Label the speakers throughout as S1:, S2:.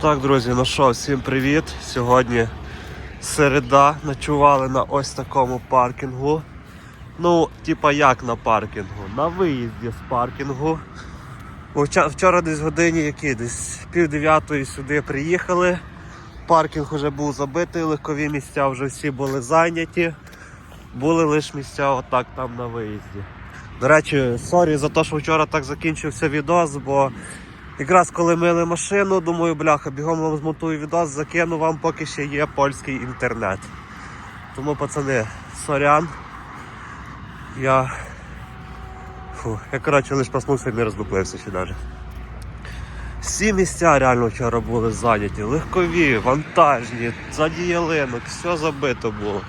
S1: Так, друзі, ну що, всім привіт. Сьогодні середа. Ночували на ось такому паркінгу. Ну, типа як на паркінгу? На виїзді з паркінгу. Вчора десь годині які десь пів дев'ятої сюди приїхали. Паркінг вже був забитий, легкові місця вже всі були зайняті. Були лише місця отак там на виїзді. До речі, сорі за те, що вчора так закінчився відос, бо якраз коли мили машину, думаю, бляха, бігом вам змонтую відос, закину вам, поки ще є польський інтернет. Тому, пацани, сорян. Я. Фу, я коротше лише проснувся і не роздуплився ще навіть. Всі місця реально вчора були зайняті. Легкові, вантажні, ззаді ялинок, все забито було.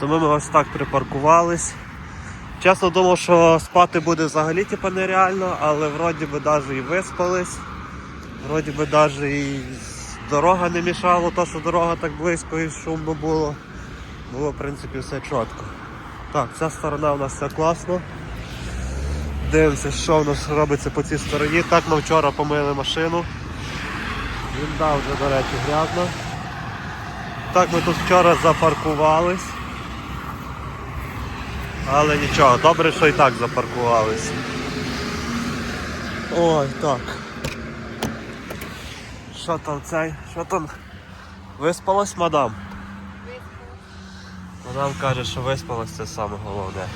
S1: Тому ми ось так припаркувались. Чесно думав, що спати буде взагалі типу, нереально, але вроді би навіть і виспались. Вроді би навіть і дорога не мішала, то що дорога так близько і шумно було. Було в принципі все чітко. Так, ця сторона у нас все класно. Дивимося, що в нас робиться по цій стороні. Так ми вчора помили машину. Вінда вже, до речі, грязна. Так ми тут вчора запаркувались. Але нічого, добре, що і так запаркувались. Ой, так. Що там цей? Що там? Виспалась, мадам? Мадам каже, що виспалась, це саме головне.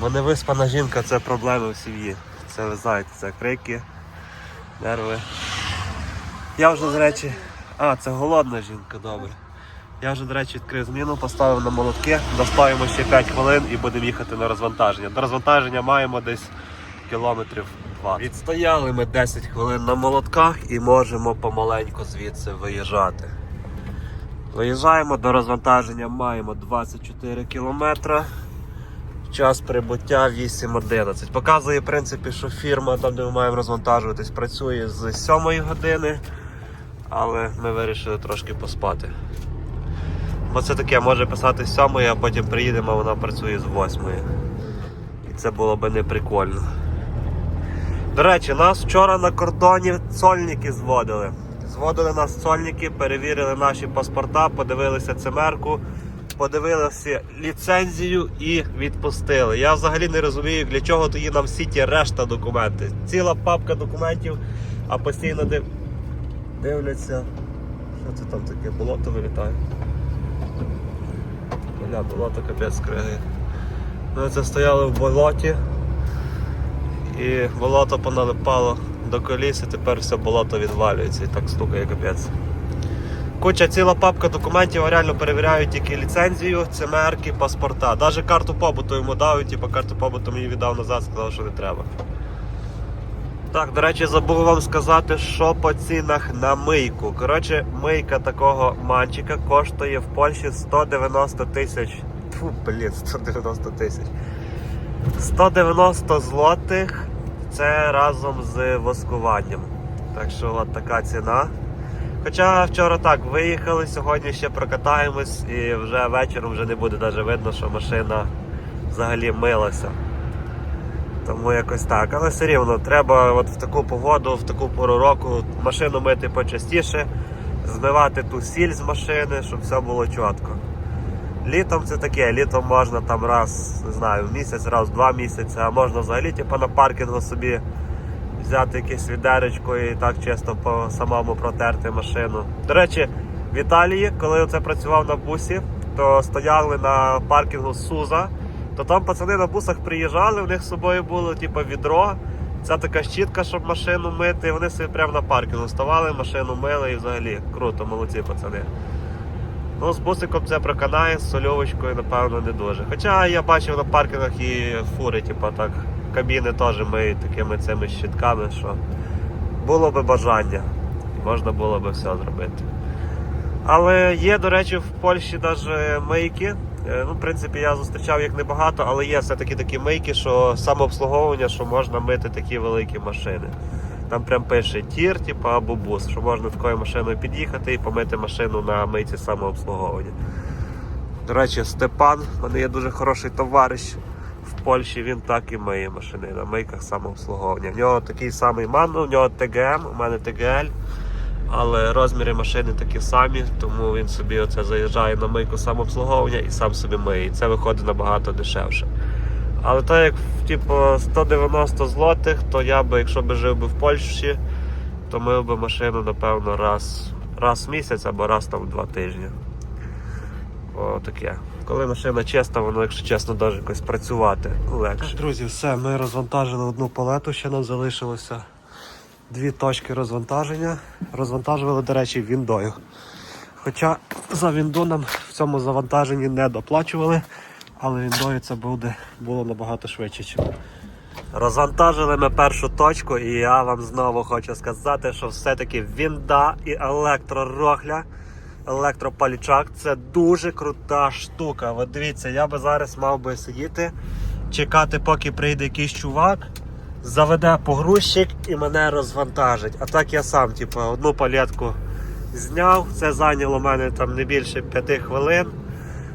S1: Бо невиспана жінка це проблеми в сім'ї. Це ви знаєте, це крики, нерви. Я вже, до речі. А, це голодна жінка, добре. Я вже, до речі, відкрив зміну, поставив на молотки, доставимо ще 5 хвилин і будемо їхати на розвантаження. До розвантаження маємо десь кілометрів 20. Відстояли ми 10 хвилин на молотках і можемо помаленьку звідси виїжджати. Виїжджаємо до розвантаження, маємо 24 кілометри. Час прибуття 8.11. Показує, в принципі, що фірма, там, де ми маємо розвантажуватись, працює з 7 години, але ми вирішили трошки поспати. Бо це таке може писати з 7, а потім приїдемо, а вона працює з 8. І це було би не прикольно. До речі, нас вчора на кордоні цольники зводили. Зводили нас цольники, перевірили наші паспорта, подивилися цимерку, подивилися ліцензію і відпустили. Я взагалі не розумію, для чого тоді нам всі ті решта документи. Ціла папка документів, а постійно див... дивляться. Що це там таке? Болото вилітає. Бля, болото капець криги. Ми це стояли в болоті і болото поналипало до коліс, і тепер все болото відвалюється і так стукає капець. Куча ціла папка документів, а реально перевіряють тільки ліцензію, ЦМРки, паспорта. Навіть карту побуту йому дав, типу карту побуту мені віддав назад, сказав, що не треба. Так, до речі, забув вам сказати, що по цінах на мийку. Коротше, мийка такого манчика коштує в Польщі 190 тисяч. Фу, блін, 190 тисяч. 190 злотих це разом з воскуванням. Так що от така ціна. Хоча вчора так виїхали, сьогодні ще прокатаємось і вже вечором вже не буде навіть видно, що машина взагалі милася. Тому якось так. Але все рівно треба от в таку погоду, в таку пору року машину мити почастіше, змивати ту сіль з машини, щоб все було чітко. Літом це таке, літом можна там раз, не знаю, в місяць, раз в два місяці, а можна взагалі типу, на паркінгу собі взяти якесь відеречко і так чисто по самому протерти машину. До речі, в Італії, коли я працював на бусі, то стояли на паркінгу Суза, то там пацани на бусах приїжджали, в них з собою було типу, відро. Ця така щітка, щоб машину мити, вони собі прямо на паркінгу ставали, машину мили і взагалі круто, молодці пацани. Ну, з бусиком це проканає, з сольовочкою, напевно, не дуже. Хоча я бачив на паркінгах і фури, типу, так, кабіни теж миють такими цими щитками, що було би бажання. Можна було би все зробити. Але є, до речі, в Польщі навіть мийки. Е, Ну, в принципі, я зустрічав їх небагато, але є все-таки такі мийки, що самообслуговування, що можна мити такі великі машини. Там прям пише тір, типу, або бус, що можна такою машиною під'їхати і помити машину на мийці самообслуговування. До речі, Степан, в мене є дуже хороший товариш в Польщі, він так і миє машини на мийках самообслуговування. В нього такий самий ман, в нього ТГМ, у мене ТГЛ. Але розміри машини такі самі, тому він собі оце заїжджає на мийку самообслуговування і сам собі миє. І це виходить набагато дешевше. Але так як типу, 190 злотих, то я би, якщо би жив би в Польщі, то мив би машину, напевно, раз, раз в місяць або раз там в два тижні. О, таке. Коли машина чиста, воно, якщо чесно, даже якось працювати легше. Друзі, все, ми розвантажили одну палету, ще нам залишилося дві точки розвантаження. Розвантажували, до речі, віндою. Хоча за вінду нам в цьому завантаженні не доплачували, але віндою це буде, було набагато швидше. Розвантажили ми першу точку, і я вам знову хочу сказати, що все-таки вінда і електророхля, електропалічак це дуже крута штука. От дивіться, я би зараз мав би сидіти, чекати, поки прийде якийсь чувак, заведе погрузчик і мене розвантажить. А так я сам, типу, одну палетку зняв. Це зайняло мене там не більше 5 хвилин.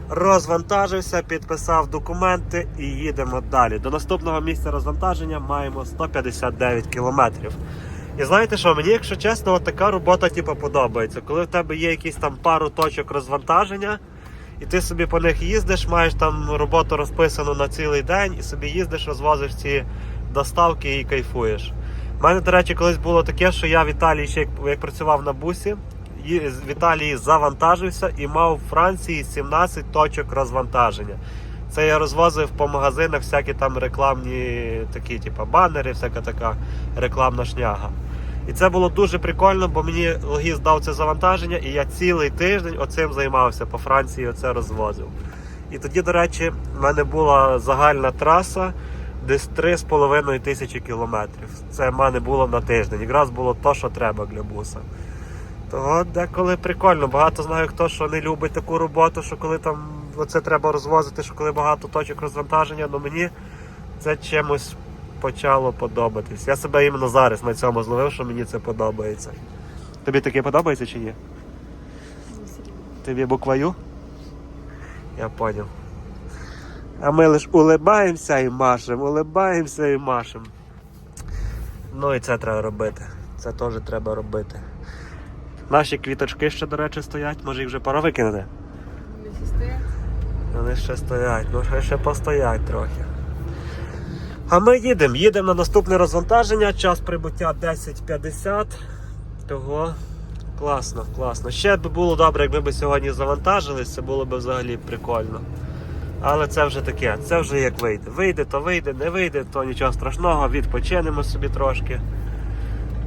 S1: Розвантажився, підписав документи і їдемо далі. До наступного місця розвантаження маємо 159 кілометрів. І знаєте що, мені, якщо чесно, от така робота типу, подобається. Коли в тебе є якісь там пару точок розвантаження, і ти собі по них їздиш, маєш там роботу розписану на цілий день, і собі їздиш, розвозиш ці доставки і кайфуєш. У мене, до речі, колись було таке, що я в Італії ще як, як працював на бусі, ї- в Італії завантажився і мав в Франції 17 точок розвантаження. Це я розвозив по магазинах всякі там рекламні такі, типу, банери, всяка така рекламна шняга. І це було дуже прикольно, бо мені логіст дав це завантаження, і я цілий тиждень оцим займався по Франції, оце розвозив. І тоді, до речі, в мене була загальна траса десь 3,5 тисячі кілометрів. Це в мене було на тиждень. Якраз було то, що треба для буса. Того деколи прикольно. Багато знаю, хто що не любить таку роботу, що коли там оце треба розвозити, що коли багато точок розвантаження, але мені це чимось почало подобатись. Я себе іменно зараз на цьому зловив, що мені це подобається. Тобі таке подобається чи ні? Тобі буквою? Я поняв. А ми лише улибаємося і машемо, улибаємося і машемо. Ну і це треба робити. Це теж треба робити. Наші квіточки ще, до речі, стоять, може їх вже пора викинути. Вони ще стоять, Вони ще ну хай ще постоять трохи. А ми їдемо, їдемо на наступне розвантаження, час прибуття 10.50. Того класно, класно. Ще б було добре, якби ми сьогодні завантажились, це було б взагалі прикольно. Але це вже таке, це вже як вийде. Вийде, то вийде, не вийде, то нічого страшного, відпочинемо собі трошки.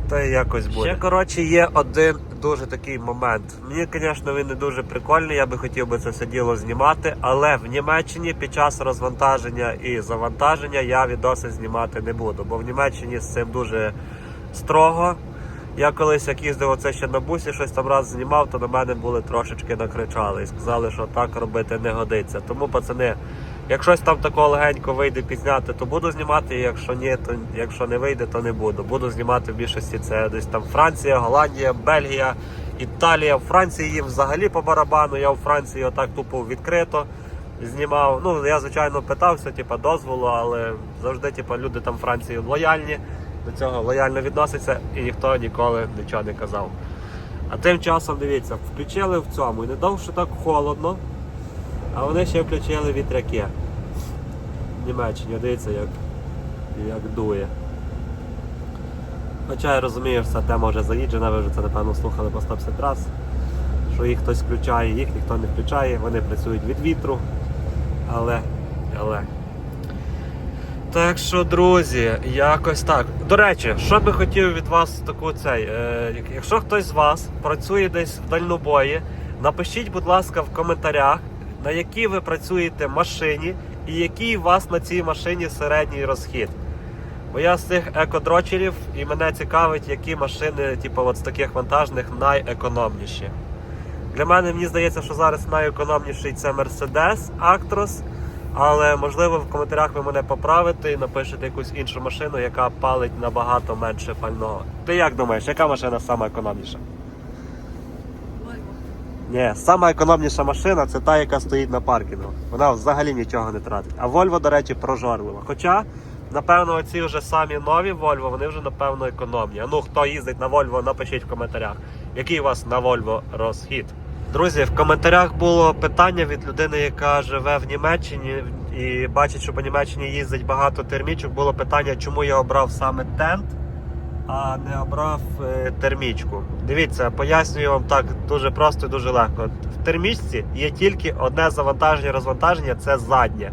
S1: Та й якось буде. Ще, коротше, є один дуже такий момент. Мені, звісно, він не дуже прикольний, я би хотів би це все діло знімати, але в Німеччині під час розвантаження і завантаження я відоси знімати не буду, бо в Німеччині з цим дуже строго. Я колись як їздив оце ще на бусі, щось там раз знімав, то на мене були трошечки накричали і сказали, що так робити не годиться. Тому, пацани, як щось там такого легенько вийде пізняти, то буду знімати. Якщо ні, то якщо не вийде, то не буду. Буду знімати в більшості це десь там Франція, Голландія, Бельгія, Італія. В Франції їм взагалі по барабану. Я в Франції отак тупо відкрито знімав. Ну я звичайно питався, типа дозволу, але завжди, типа, люди там в Франції лояльні до цього лояльно відносяться і ніхто ніколи нічого не казав. А тим часом дивіться, включили в цьому і не що так холодно, а вони ще включили вітряки. Німеччині, дивіться, як, як дує. Хоча я розумію, вся тема вже заїджена, ви вже це напевно слухали по 150 раз, що їх хтось включає, їх ніхто не включає, вони працюють від вітру. Але, але. Так що, друзі, якось так. До речі, що би хотів від вас таку цей. Е, якщо хтось з вас працює десь в дальнобої, напишіть, будь ласка, в коментарях, на якій ви працюєте машині і який у вас на цій машині середній розхід. Бо я з цих екодрочерів і мене цікавить, які машини, типу, от з таких вантажних найекономніші. Для мене мені здається, що зараз найекономніший це Mercedes Actros. Але можливо в коментарях ви мене поправите і напишете якусь іншу машину, яка палить набагато менше пального. Ти як думаєш, яка машина сама економніша? Ні, сама економніша машина це та, яка стоїть на паркінгу. Вона взагалі нічого не тратить. А Volvo, до речі, прожорлива. Хоча, напевно, оці вже самі нові Volvo, вони вже напевно економні. А ну хто їздить на Volvo, напишіть в коментарях. Який у вас на Volvo розхід? Друзі, в коментарях було питання від людини, яка живе в Німеччині і бачить, що по Німеччині їздить багато термічок. Було питання, чому я обрав саме тент, а не обрав е, термічку. Дивіться, пояснюю вам так дуже просто і дуже легко. В термічці є тільки одне завантаження розвантаження це заднє.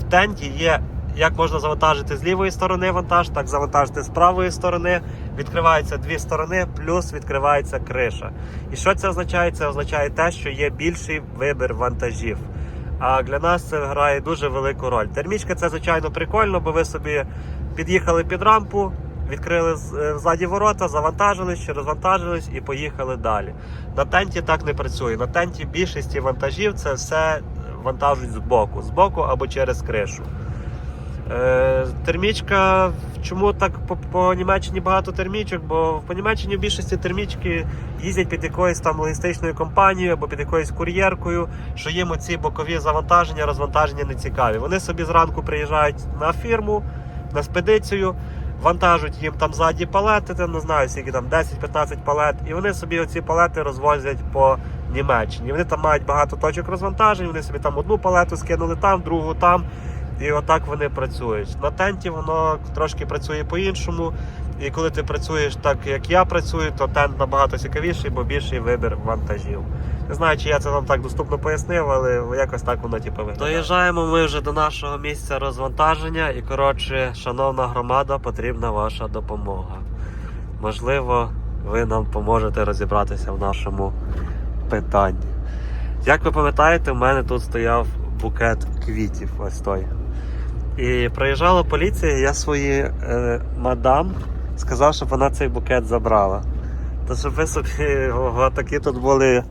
S1: В тенті є як можна завантажити з лівої сторони вантаж, так завантажити з правої сторони. Відкриваються дві сторони, плюс відкривається криша. І що це означає? Це означає те, що є більший вибір вантажів. А для нас це грає дуже велику роль. Термічка це звичайно прикольно, бо ви собі під'їхали під рампу, відкрили е, ззаді ворота, завантажились, ще розвантажились і поїхали далі. На тенті так не працює. На тенті більшості вантажів це все вантажують збоку, збоку або через кришу. Е, термічка, чому так по, по Німеччині багато термічок? Бо по Німеччині в більшості термічки їздять під якоюсь там логістичною компанією або під якоюсь кур'єркою, що їм оці бокові завантаження, розвантаження не цікаві. Вони собі зранку приїжджають на фірму, на спедицію, вантажуть їм там ззаді палети, там не знаю, скільки там 10-15 палет, і вони собі оці палети розвозять по Німеччині. Вони там мають багато точок розвантажень, вони собі там одну палету скинули там, другу там. І отак вони працюють. На тенті воно трошки працює по-іншому. І коли ти працюєш так, як я працюю, то тент набагато цікавіший, бо більший вибір вантажів. Не знаю, чи я це вам так доступно пояснив, але якось так воно типу виглядає. Доїжджаємо ми вже до нашого місця розвантаження, і коротше, шановна громада, потрібна ваша допомога. Можливо, ви нам поможете розібратися в нашому питанні. Як ви пам'ятаєте, в мене тут стояв букет квітів. Ось той. І приїжджала поліція, я свої е, мадам сказав, щоб вона цей букет забрала. То щоб ви собі ого, такі тут були.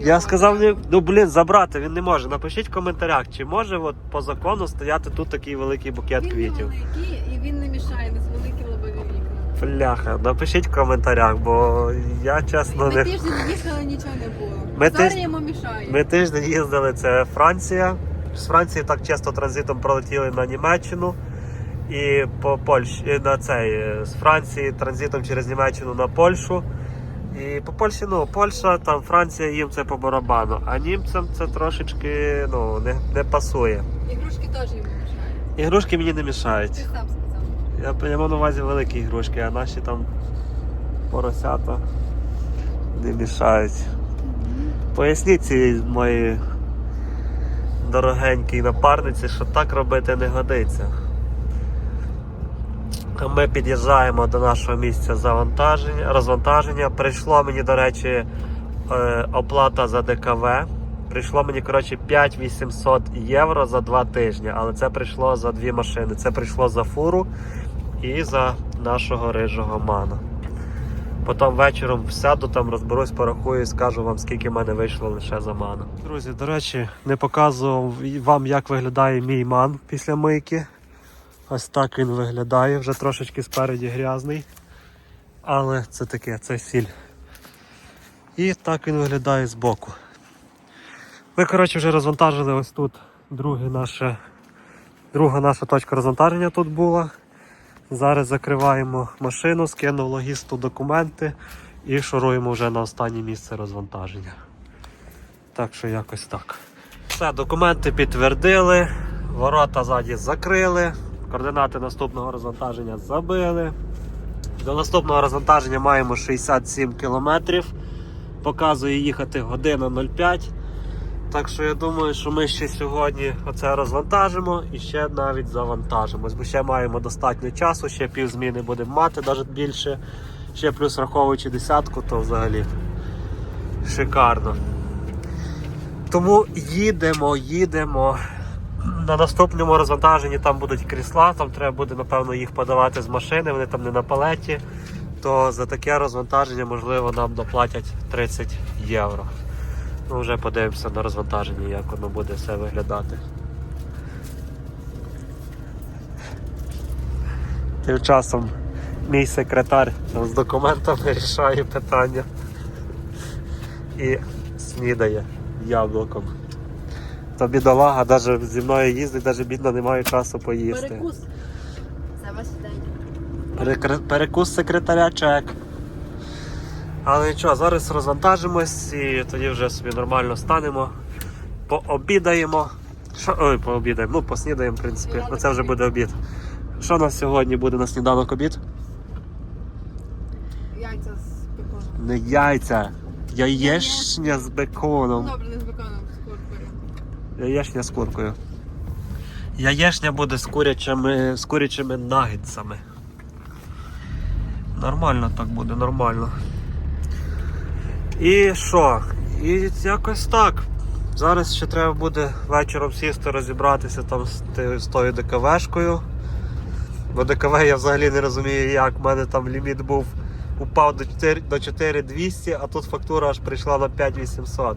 S1: Я сказав, «Ні, ну блін, забрати він не може. Напишіть в коментарях, чи може от, по закону стояти тут такий великий букет
S2: він
S1: квітів.
S2: великий і він не мішає, не з великі лобові вікна.
S1: Бляха, напишіть в коментарях, бо я чесно
S2: Ми
S1: не.
S2: тиждень їхали, нічого не було.
S1: Ми
S2: Зараз
S1: тиж-
S2: йому мішає.
S1: Ми тиждень їздили, це Франція. З Франції так часто транзитом пролетіли на Німеччину і по Польщі на цей е, з Франції транзитом через Німеччину на Польщу. І по Польщі, ну, Польща, там Франція їм це по барабану, а німцям це трошечки ну, не, не пасує.
S2: Ігрушки теж йому мішають.
S1: Ігрушки мені не
S2: Ти
S1: мішають.
S2: сам сказав.
S1: Я, я маю на увазі великі ігрушки, а наші там поросята не мішають. Поясніть цій моїй дорогенькій напарниці, що так робити не годиться. Ми під'їжджаємо до нашого місця завантаження, розвантаження. Прийшло мені, до речі, е, оплата за ДКВ. Прийшло мені коротше 5800 євро за два тижні, але це прийшло за дві машини. Це прийшло за фуру і за нашого рижого мана. Потім вечором сяду там, розберусь, порахую і скажу вам, скільки в мене вийшло лише за ману. Друзі, до речі, не показував вам, як виглядає мій ман після мийки. Ось так він виглядає, вже трошечки спереді грязний. Але це таке, це сіль. І так він виглядає збоку. Ми, коротше, вже розвантажили ось тут друге наше, друга наша точка розвантаження тут була. Зараз закриваємо машину, скинув логісту документи і шуруємо вже на останнє місце розвантаження. Так що якось так. Все, документи підтвердили, ворота ззаді закрили, координати наступного розвантаження забили. До наступного розвантаження маємо 67 кілометрів. Показує їхати година 05. Так що я думаю, що ми ще сьогодні оце розвантажимо і ще навіть завантажимось, бо ще маємо достатньо часу, ще пів зміни будемо мати, навіть більше. Ще плюс враховуючи десятку, то взагалі шикарно. Тому їдемо, їдемо. На наступному розвантаженні там будуть крісла, там треба буде, напевно, їх подавати з машини, вони там не на палеті. То за таке розвантаження, можливо, нам доплатять 30 євро. Ну, вже подивимося на розвантаженні, як воно буде все виглядати. Тим часом мій секретар там з документами рішає питання і снідає яблуком. Та бідолага навіть зі мною їздить, навіть бідно не має часу поїсти.
S2: Перекус. Це ваш день.
S1: Перекр- Перекус секретаря чек. Але нічого, зараз розвантажимось і тоді вже собі нормально станемо, пообідаємо. Що, ой, пообідаємо, ну поснідаємо, в принципі. Ну це вже буде обід. Що у нас сьогодні буде на сніданок обід?
S2: Яйця з беконом.
S1: Не яйця, яєшня з беконом.
S2: Добре, не з беконом, з куркою.
S1: Яєшня з куркою. Яєшня буде з курячими, з курячими нагетсами. Нормально так буде, нормально. І що? І якось так. Зараз ще треба буде вечором сісти, розібратися там з, з тою ДКВшкою. Бо ДКВ я взагалі не розумію, як. У мене там ліміт був упав до 4 до 4200, а тут фактура аж прийшла на 5800.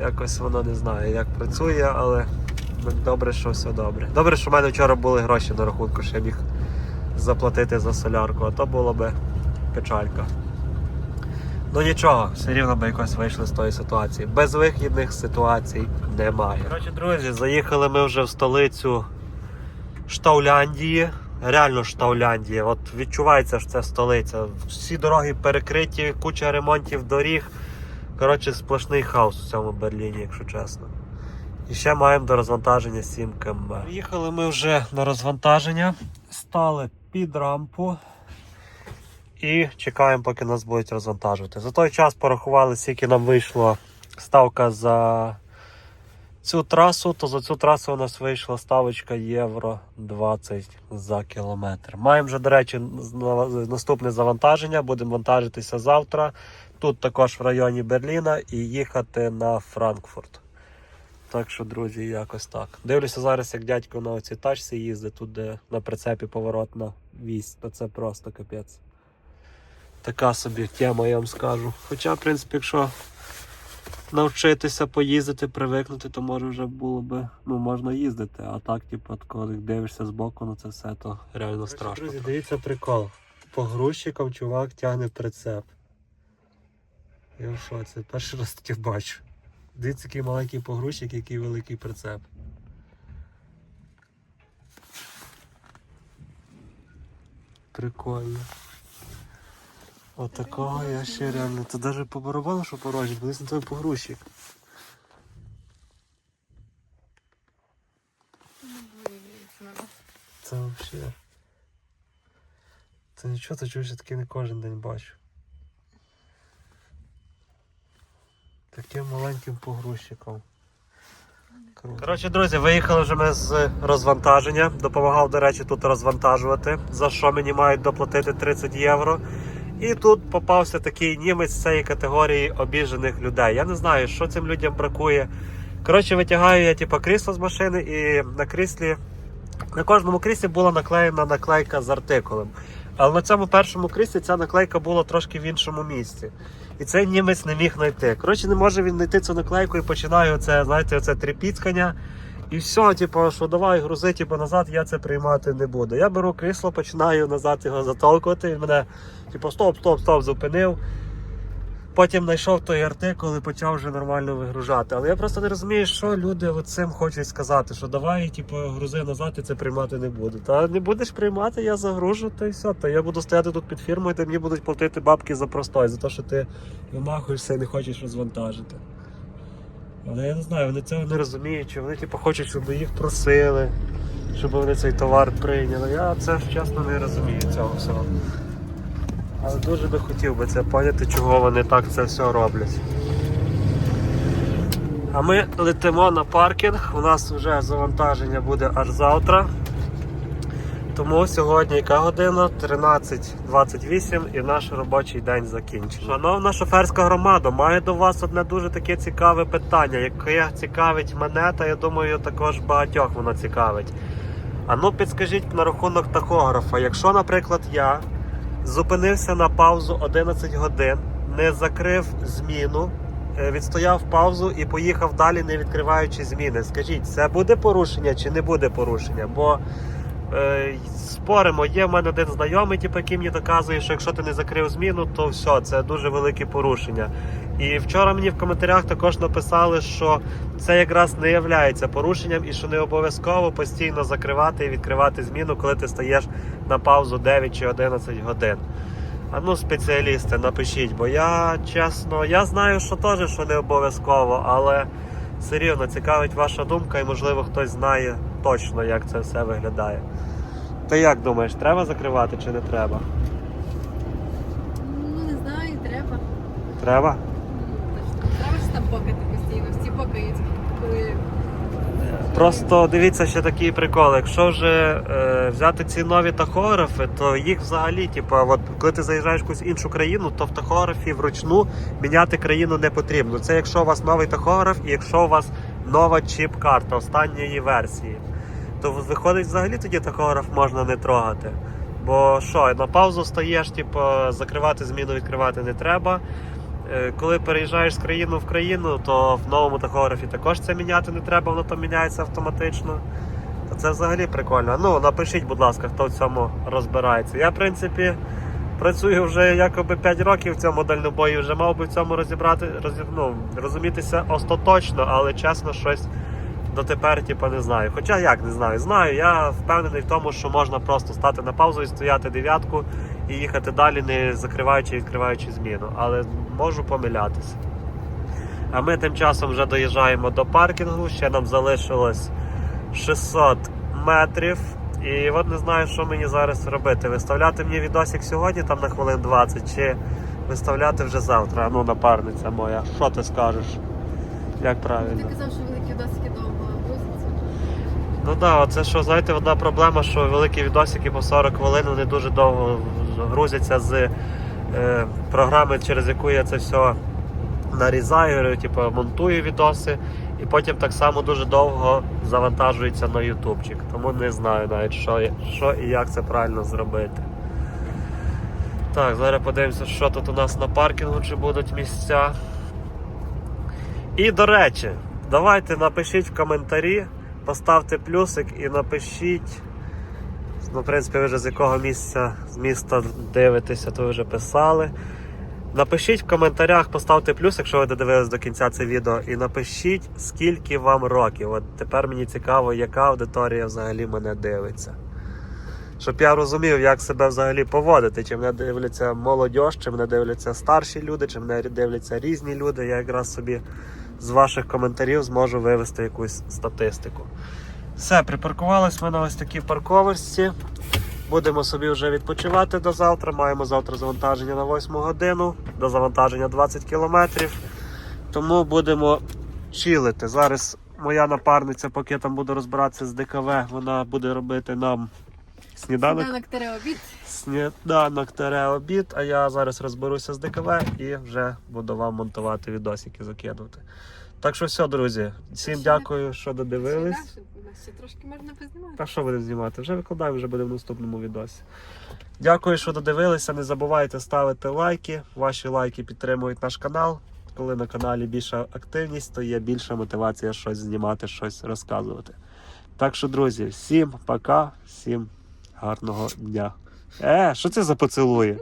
S1: Якось воно не знаю, як працює, але добре, що все добре. Добре, що в мене вчора були гроші на рахунку, що я міг заплатити за солярку, а то було би печалька. Ну нічого, все рівно би якось вийшли з тої ситуації. Безвихідних ситуацій немає. Коротше, друзі, заїхали ми вже в столицю Штауляндії. Реально Штауляндія. От відчувається, що це столиця. Всі дороги перекриті, куча ремонтів доріг. Коротше, сплошний хаос у цьому Берліні, якщо чесно. І ще маємо до розвантаження 7 км. Приїхали ми вже на розвантаження, стали під рампу і чекаємо, поки нас будуть розвантажувати. За той час порахували, скільки нам вийшла ставка за цю трасу, то за цю трасу у нас вийшла ставочка євро 20 за кілометр. Маємо вже, до речі, наступне завантаження. Будемо вантажитися завтра. Тут також в районі Берліна і їхати на Франкфурт. Так що, друзі, якось так. Дивлюся зараз, як дядько на оцій тачці їздить, тут де на прицепі поворотна вісь, то це просто капець. Така собі тема, я вам скажу. Хоча, в принципі, якщо навчитися поїздити, привикнути, то може вже було би, ну, можна їздити. А так, типу, коли дивишся збоку на це все, то реально страшно. Друзі, дивіться прикол. По грузчикам чувак тягне прицеп. Я в шоці. Перший раз таке бачу. Дивіться, який маленький погрузчик, який великий прицеп. Прикольно. Отакого я ще реально. Це навіть по барабану, що порожній, дивись на той погрузчик. Це взагалі. Це нічого, це чогось я таке не кожен день бачу. Таким маленьким погрузчиком. Коротше, друзі, виїхали вже ми з розвантаження. Допомагав, до речі, тут розвантажувати, за що мені мають доплатити 30 євро. І тут попався такий німець з цієї категорії обіжених людей. Я не знаю, що цим людям бракує. Коротше, витягаю я типу, крісло з машини, і на кріслі на кожному кріслі була наклеєна наклейка з артикулем. Але на цьому першому кріслі ця наклейка була трошки в іншому місці. І цей німець не міг знайти. Коротше, не може він знайти цю наклейку і починає оце, знаєте, оце тріпіцкання. І все, типу, що давай грузи типу, назад, я це приймати не буду. Я беру крісло, починаю назад його затолкувати. Він мене, типу, стоп, стоп, стоп, зупинив. Потім знайшов той артикул і почав вже нормально вигружати. Але я просто не розумію, що люди цим хочуть сказати, що давай, типу, грузи назад і це приймати не буду. Та не будеш приймати, я загружу, та й все. Та я буду стояти тут під фірмою, та мені будуть платити бабки за простой, за те, що ти вимахуєшся і не хочеш розвантажити. Але я не знаю, вони цього не розуміють, чи вони типу, хочуть, щоб їх просили, щоб вони цей товар прийняли. Я це чесно не розумію цього всього. Але дуже би хотів би це поняти, чого вони так це все роблять. А ми летимо на паркінг. У нас вже завантаження буде аж завтра. Тому сьогодні яка година? 13.28 і наш робочий день закінчений. Шановна шоферська громада, маю до вас одне дуже таке цікаве питання, яке цікавить мене, та я думаю, також багатьох воно цікавить. А ну підскажіть на рахунок тахографа. Якщо, наприклад, я зупинився на паузу 11 годин, не закрив зміну, е, відстояв паузу і поїхав далі, не відкриваючи зміни. Скажіть, це буде порушення чи не буде порушення? Бо споримо, є в мене один знайомий, типу, який мені доказує, що якщо ти не закрив зміну, то все, це дуже велике порушення. І вчора мені в коментарях також написали, що це якраз не є порушенням і що не обов'язково постійно закривати і відкривати зміну, коли ти стаєш на паузу 9 чи 11 годин. А ну, спеціалісти, напишіть, бо я чесно, я знаю, що теж що не обов'язково, але все рівно цікавить ваша думка і можливо хтось знає точно, як це все виглядає. Ти як думаєш, треба закривати чи не треба?
S2: Ну не знаю, треба.
S1: Треба?
S2: Треба ж там покати постійно, всі покають, коли
S1: Просто дивіться ще такий прикол. Якщо вже е, взяти ці нові тахографи, то їх взагалі, типу, от коли ти заїжджаєш в якусь іншу країну, то в тахографі вручну міняти країну не потрібно. Це якщо у вас новий тахограф і якщо у вас нова чіп-карта останньої версії. То виходить, взагалі тоді тахограф можна не трогати. Бо що, на паузу стаєш, типу, закривати зміну, відкривати не треба. Е, Коли переїжджаєш з країни в країну, то в новому тахографі також це міняти не треба, воно там міняється автоматично. То це взагалі прикольно. Ну, напишіть, будь ласка, хто в цьому розбирається. Я, в принципі, працюю вже якоби 5 років в цьому дальнобої, вже мав би в цьому розібрати, розі- ну, розумітися остаточно, але чесно, щось дотепер, типу, не знаю. Хоча як не знаю, знаю, я впевнений в тому, що можна просто стати на паузу і стояти дев'ятку і їхати далі, не закриваючи і відкриваючи зміну. Але можу помилятися. А ми тим часом вже доїжджаємо до паркінгу, ще нам залишилось 600 метрів. І от не знаю, що мені зараз робити. Виставляти мені відосик сьогодні там на хвилин 20 чи виставляти вже завтра. Ну, напарниця моя. Що ти скажеш? Як правильно?
S2: ти казав, що великі досики довго грузяться.
S1: Ну так, оце що, знаєте, одна проблема, що великі відосики по 40 хвилин вони дуже довго грузяться з е, програми, через яку я це все нарізаю, типу, монтую відоси, і потім так само дуже довго завантажується на ютубчик. Тому не знаю навіть, що, що і як це правильно зробити. Так, зараз подивимося, що тут у нас на паркінгу, чи будуть місця. І до речі, давайте напишіть в коментарі, поставте плюсик і напишіть. Ну, в принципі, ви вже з якого місця з міста дивитеся, то ви вже писали. Напишіть в коментарях, поставте плюс, якщо ви додивились до кінця це відео, і напишіть, скільки вам років. От тепер мені цікаво, яка аудиторія взагалі мене дивиться. Щоб я розумів, як себе взагалі поводити, чи мене дивляться молодь, чи мене дивляться старші люди, чи мене дивляться різні люди. Я якраз собі з ваших коментарів зможу вивести якусь статистику. Все, припаркувались ми на ось такій парковочці. Будемо собі вже відпочивати до завтра. Маємо завтра завантаження на 8 годину, до завантаження 20 кілометрів. Тому будемо чилити. Зараз моя напарниця, поки я там буду розбиратися з ДКВ, вона буде робити нам сніданок.
S2: Сніданок тере обід.
S1: Сніданок тере обід, а я зараз розберуся з ДКВ і вже буду вам монтувати відосики, закидувати. Так що все, друзі, всім
S2: Ще-
S1: дякую, що додивились.
S2: ще- ще трошки можна познімати.
S1: Та що будемо знімати? Вже викладаємо, вже буде в наступному відосі. Дякую, що додивилися. Не забувайте ставити лайки. Ваші лайки підтримують наш канал. Коли на каналі більша активність, то є більша мотивація щось знімати, щось розказувати. Так що, друзі, всім пока, всім гарного дня. Е, що це за поцілуї?